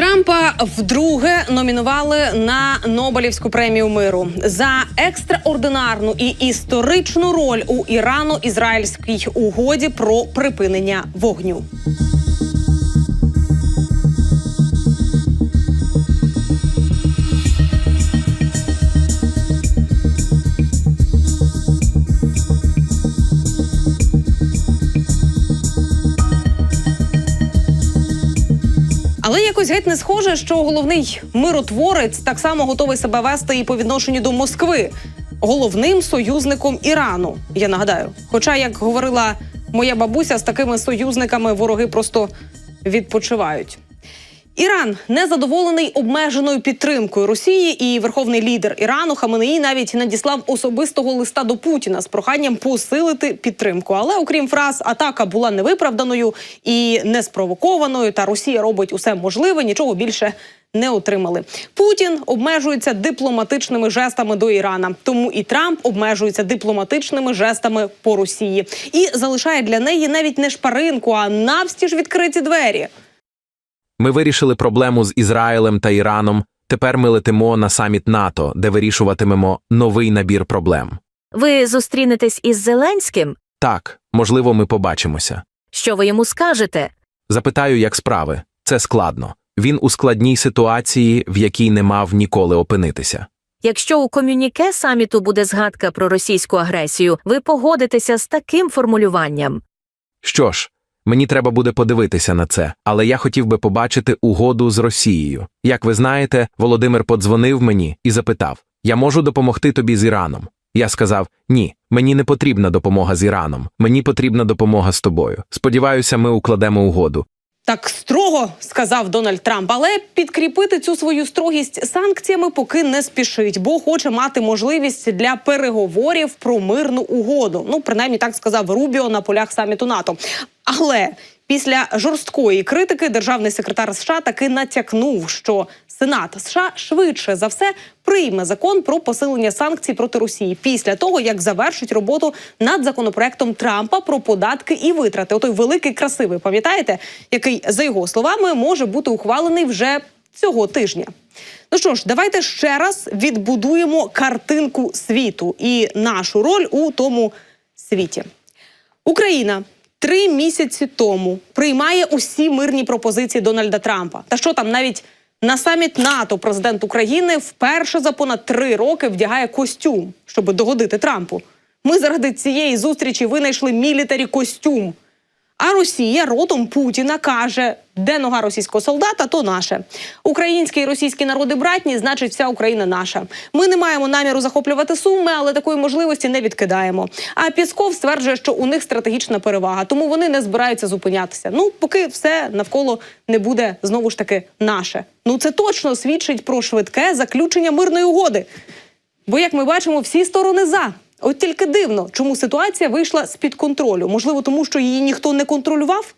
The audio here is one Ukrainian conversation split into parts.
Трампа вдруге номінували на Нобелівську премію миру за екстраординарну і історичну роль у Ірано-Ізраїльській угоді про припинення вогню. Якось геть не схоже, що головний миротворець так само готовий себе вести і по відношенню до Москви, головним союзником Ірану. Я нагадаю. Хоча, як говорила моя бабуся, з такими союзниками вороги просто відпочивають. Іран незадоволений обмеженою підтримкою Росії, і верховний лідер Ірану Хаменеї навіть надіслав особистого листа до Путіна з проханням посилити підтримку. Але окрім фраз, атака була невиправданою і неспровокованою. Та Росія робить усе можливе, нічого більше не отримали. Путін обмежується дипломатичними жестами до Ірана, тому і Трамп обмежується дипломатичними жестами по Росії і залишає для неї навіть не шпаринку, а навстіж відкриті двері. Ми вирішили проблему з Ізраїлем та Іраном. Тепер ми летимо на саміт НАТО, де вирішуватимемо новий набір проблем. Ви зустрінетесь із Зеленським? Так, можливо, ми побачимося. Що ви йому скажете? Запитаю, як справи. Це складно. Він у складній ситуації, в якій не мав ніколи опинитися. Якщо у комюніке саміту буде згадка про російську агресію, ви погодитеся з таким формулюванням. Що ж, мені треба буде подивитися на це, але я хотів би побачити угоду з Росією. Як ви знаєте, Володимир подзвонив мені і запитав: Я можу допомогти тобі з Іраном. Я сказав: Ні, мені не потрібна допомога з Іраном. Мені потрібна допомога з тобою. Сподіваюся, ми укладемо угоду. Так строго сказав Дональд Трамп, але підкріпити цю свою строгість санкціями поки не спішить, бо хоче мати можливість для переговорів про мирну угоду. Ну, принаймні так сказав Рубіо на полях саміту НАТО. Але після жорсткої критики державний секретар США таки натякнув, що Сенат США швидше за все прийме закон про посилення санкцій проти Росії після того, як завершить роботу над законопроектом Трампа про податки і витрати. Отой великий красивий, пам'ятаєте, який за його словами може бути ухвалений вже цього тижня. Ну що ж, давайте ще раз відбудуємо картинку світу і нашу роль у тому світі. Україна три місяці тому приймає усі мирні пропозиції Дональда Трампа. Та що там навіть на саміт НАТО президент України вперше за понад три роки вдягає костюм, щоб догодити Трампу. Ми заради цієї зустрічі винайшли мілітарі костюм. А Росія ротом Путіна каже, де нога російського солдата, то наше. Українські і російські народи братні, значить, вся Україна наша. Ми не маємо наміру захоплювати суми, але такої можливості не відкидаємо. А Пісков стверджує, що у них стратегічна перевага, тому вони не збираються зупинятися. Ну, поки все навколо не буде знову ж таки наше. Ну це точно свідчить про швидке заключення мирної угоди. Бо, як ми бачимо, всі сторони за. От тільки дивно, чому ситуація вийшла з-під контролю. Можливо, тому що її ніхто не контролював?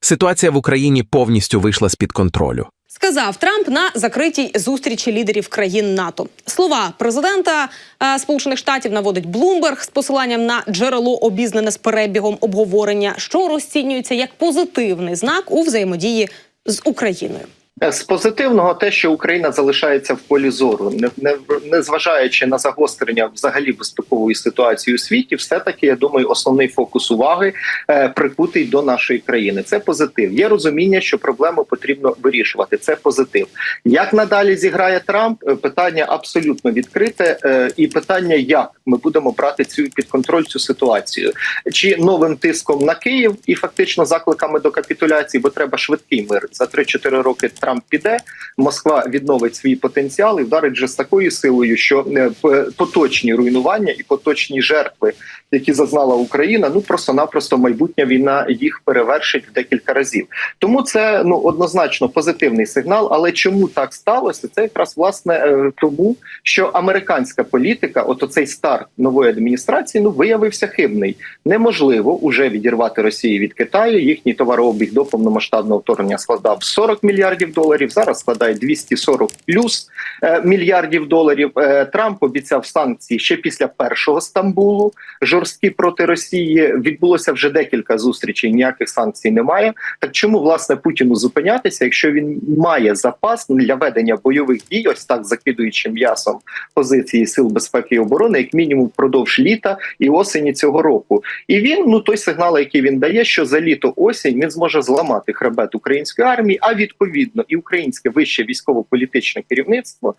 Ситуація в Україні повністю вийшла з-під контролю. Сказав Трамп на закритій зустрічі лідерів країн НАТО. Слова президента е, Сполучених Штатів наводить Блумберг з посиланням на джерело обізнане з перебігом обговорення, що розцінюється як позитивний знак у взаємодії з Україною. Е, З позитивного те, що Україна залишається в полі зору, не, не, не зважаючи на загострення взагалі безпекової ситуації у світі, все таки я думаю, основний фокус уваги е, прикутий до нашої країни. Це позитив. Є розуміння, що проблему потрібно вирішувати. Це позитив. Як надалі зіграє Трамп? Е, Питання абсолютно відкрите, е, і питання, як ми будемо брати цю під контроль цю ситуацію, чи новим тиском на Київ і фактично закликами до капітуляції, бо треба швидкий мир за 3-4 роки. Піде, Москва відновить свій потенціал і вдарить вже з такою силою, що е, поточні руйнування і поточні жертви, які зазнала Україна, ну просто-напросто майбутня війна їх перевершить в декілька разів. Тому це ну однозначно позитивний сигнал. Але чому так сталося? Це якраз власне е, тому, що американська політика, от оцей старт нової адміністрації, ну виявився хибний. Неможливо уже відірвати Росію від Китаю. Їхній товарообіг до повномасштабного вторгнення складав 40 мільярдів доларів. Зараз складає 240 плюс е, мільярдів доларів. Е, Трамп обіцяв санкції ще після першого Стамбулу. Жорсткі проти Росії. Відбулося вже декілька зустрічей. Ніяких санкцій немає. Так чому власне Путіну зупинятися, якщо він має запас для ведення бойових дій, ось так закидуючи м'ясом позиції сил безпеки і оборони, як мінімум впродовж літа і осені цього року. І він ну той сигнал, який він дає, що за літо осінь він зможе зламати хребет української армії, а відповідно і українське вище військово-політичне керівництво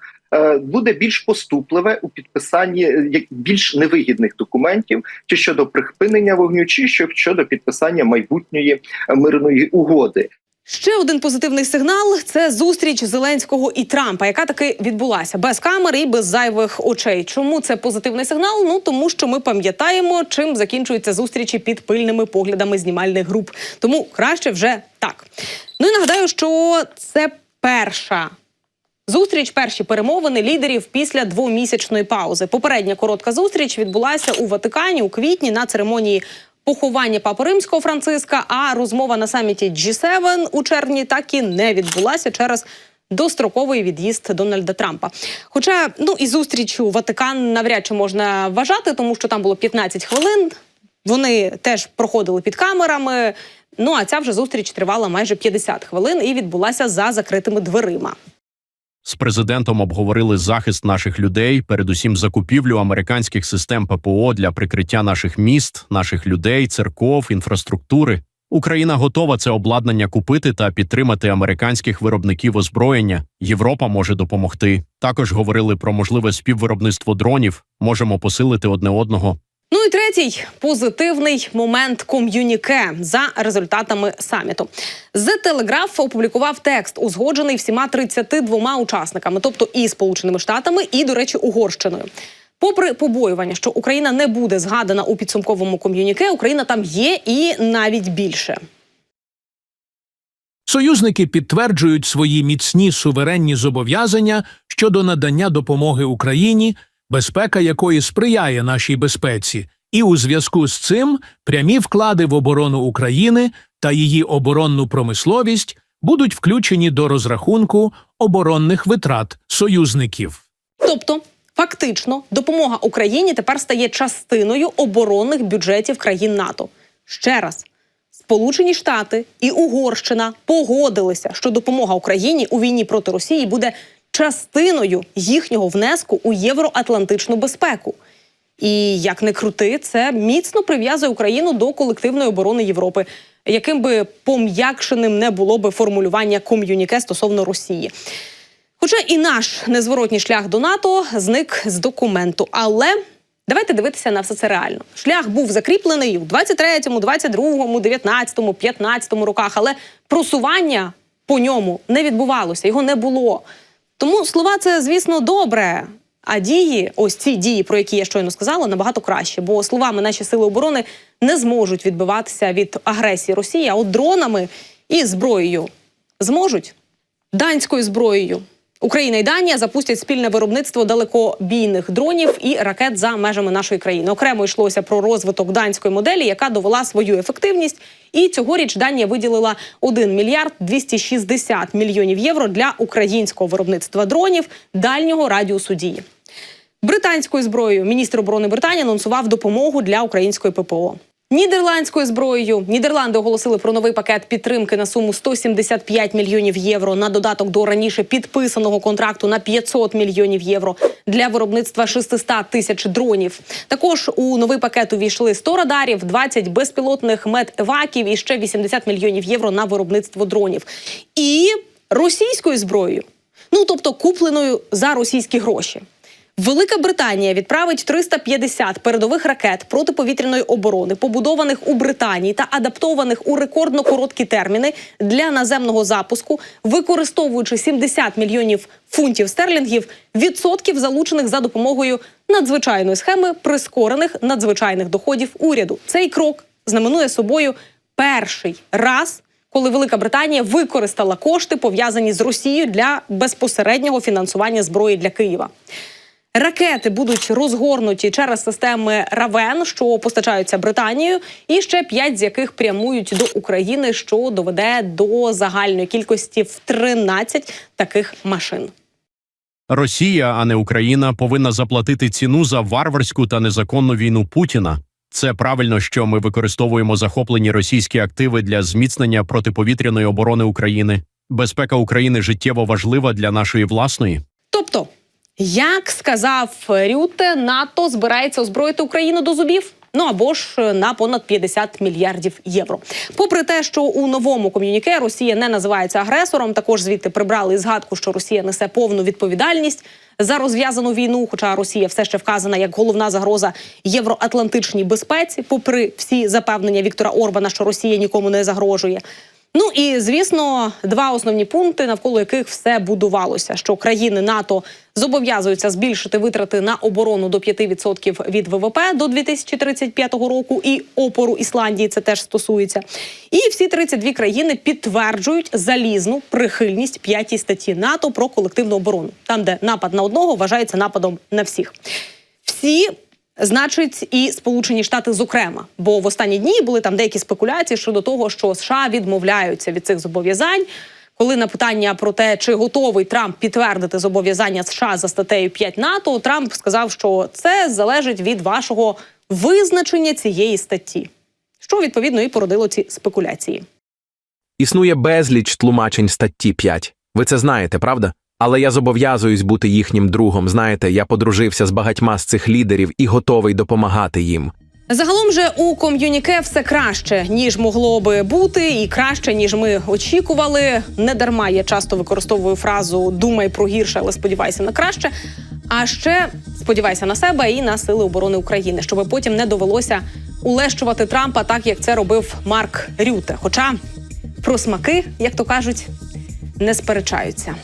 буде більш поступливе у підписанні е, більш невигідних документів, чи щодо припинення вогню, чи щодо підписання майбутньої е, мирної угоди. Ще один позитивний сигнал це зустріч Зеленського і Трампа, яка таки відбулася без камер і без зайвих очей. Чому це позитивний сигнал? Ну тому що ми пам'ятаємо, чим закінчуються зустрічі під пильними поглядами знімальних груп. Тому краще вже так. Ну і нагадаю, що це перша. Зустріч, перші перемовини лідерів після двомісячної паузи. Попередня коротка зустріч відбулася у Ватикані у квітні на церемонії поховання папи римського Франциска. А розмова на саміті G7 у червні так і не відбулася через достроковий від'їзд Дональда Трампа. Хоча ну і зустріч у Ватикан навряд чи можна вважати, тому що там було 15 хвилин. Вони теж проходили під камерами. Ну а ця вже зустріч тривала майже 50 хвилин і відбулася за закритими дверима. З президентом обговорили захист наших людей, передусім закупівлю американських систем ППО для прикриття наших міст, наших людей, церков, інфраструктури. Україна готова це обладнання купити та підтримати американських виробників озброєння. Європа може допомогти. Також говорили про можливе співвиробництво дронів. Можемо посилити одне одного. Ну і третій позитивний момент ком'юніке за результатами саміту. The Telegraph опублікував текст, узгоджений всіма 32 учасниками, тобто і Сполученими Штатами, і, до речі, Угорщиною. Попри побоювання, що Україна не буде згадана у підсумковому ком'юніке, Україна там є і навіть більше. Союзники підтверджують свої міцні суверенні зобов'язання щодо надання допомоги Україні, безпека якої сприяє нашій безпеці, і у зв'язку з цим прямі вклади в оборону України та її оборонну промисловість будуть включені до розрахунку оборонних витрат союзників. Тобто, фактично, допомога Україні тепер стає частиною оборонних бюджетів країн НАТО. Ще раз. Сполучені Штати і Угорщина погодилися, що допомога Україні у війні проти Росії буде частиною їхнього внеску у євроатлантичну безпеку. І як не крути, це міцно прив'язує Україну до колективної оборони Європи, яким би пом'якшеним не було би формулювання ком'юніке стосовно Росії. Хоча і наш незворотній шлях до НАТО зник з документу. Але давайте дивитися на все це реально. Шлях був закріплений у 23-му, 22-му, 19-му, 15-му роках, але просування по ньому не відбувалося, його не було. Тому слова це, звісно, добре. А дії, ось ці дії, про які я щойно сказала, набагато краще. Бо словами наші сили оборони не зможуть відбиватися від агресії Росії, а от дронами і зброєю зможуть данською зброєю. Україна і Данія запустять спільне виробництво далекобійних дронів і ракет за межами нашої країни. Окремо йшлося про розвиток данської моделі, яка довела свою ефективність. І цьогоріч Данія виділила 1 мільярд 260 мільйонів євро для українського виробництва дронів дальнього радіусу дії. Британською зброєю міністр оборони Британії анонсував допомогу для української ППО. Нідерландською зброєю Нідерланди оголосили про новий пакет підтримки на суму 175 мільйонів євро на додаток до раніше підписаного контракту на 500 мільйонів євро для виробництва 600 тисяч дронів. Також у новий пакет увійшли 100 радарів, 20 безпілотних медеваків і ще 80 мільйонів євро на виробництво дронів. І російською зброєю, ну тобто купленою за російські гроші. Велика Британія відправить 350 передових ракет протиповітряної оборони, побудованих у Британії та адаптованих у рекордно короткі терміни для наземного запуску, використовуючи 70 мільйонів фунтів стерлінгів, відсотків залучених за допомогою надзвичайної схеми прискорених надзвичайних доходів уряду. Цей крок знаменує собою перший раз. Коли Велика Британія використала кошти, пов'язані з Росією для безпосереднього фінансування зброї для Києва. Ракети будуть розгорнуті через системи Равен, що постачаються Британією, і ще п'ять з яких прямують до України, що доведе до загальної кількості в 13 таких машин. Росія, а не Україна, повинна заплатити ціну за варварську та незаконну війну Путіна. Це правильно, що ми використовуємо захоплені російські активи для зміцнення протиповітряної оборони України. Безпека України життєво важлива для нашої власної. Тобто, як сказав Рюте, НАТО збирається озброїти Україну до зубів. Ну або ж на понад 50 мільярдів євро. Попри те, що у новому ком'юніке Росія не називається агресором, також звідти прибрали згадку, що Росія несе повну відповідальність за розв'язану війну. Хоча Росія все ще вказана як головна загроза євроатлантичній безпеці, попри всі запевнення Віктора Орбана, що Росія нікому не загрожує. Ну і звісно, два основні пункти, навколо яких все будувалося: що країни НАТО зобов'язуються збільшити витрати на оборону до 5% від ВВП до 2035 року, і опору Ісландії це теж стосується. І всі 32 країни підтверджують залізну прихильність п'ятій статті НАТО про колективну оборону, там де напад на одного вважається нападом на всіх. Всі Значить, і Сполучені Штати, зокрема, бо в останні дні були там деякі спекуляції щодо того, що США відмовляються від цих зобов'язань. Коли на питання про те, чи готовий Трамп підтвердити зобов'язання США за статтею 5 НАТО, Трамп сказав, що це залежить від вашого визначення цієї статті, що відповідно і породило ці спекуляції. Існує безліч тлумачень статті 5. Ви це знаєте, правда? Але я зобов'язуюсь бути їхнім другом. Знаєте, я подружився з багатьма з цих лідерів і готовий допомагати їм. Загалом же у ком'юніке все краще ніж могло би бути, і краще ніж ми очікували. Не дарма я часто використовую фразу Думай про гірше, але сподівайся на краще. А ще сподівайся на себе і на сили оборони України, щоб потім не довелося улещувати Трампа, так як це робив Марк Рюте. Хоча про смаки, як то кажуть, не сперечаються.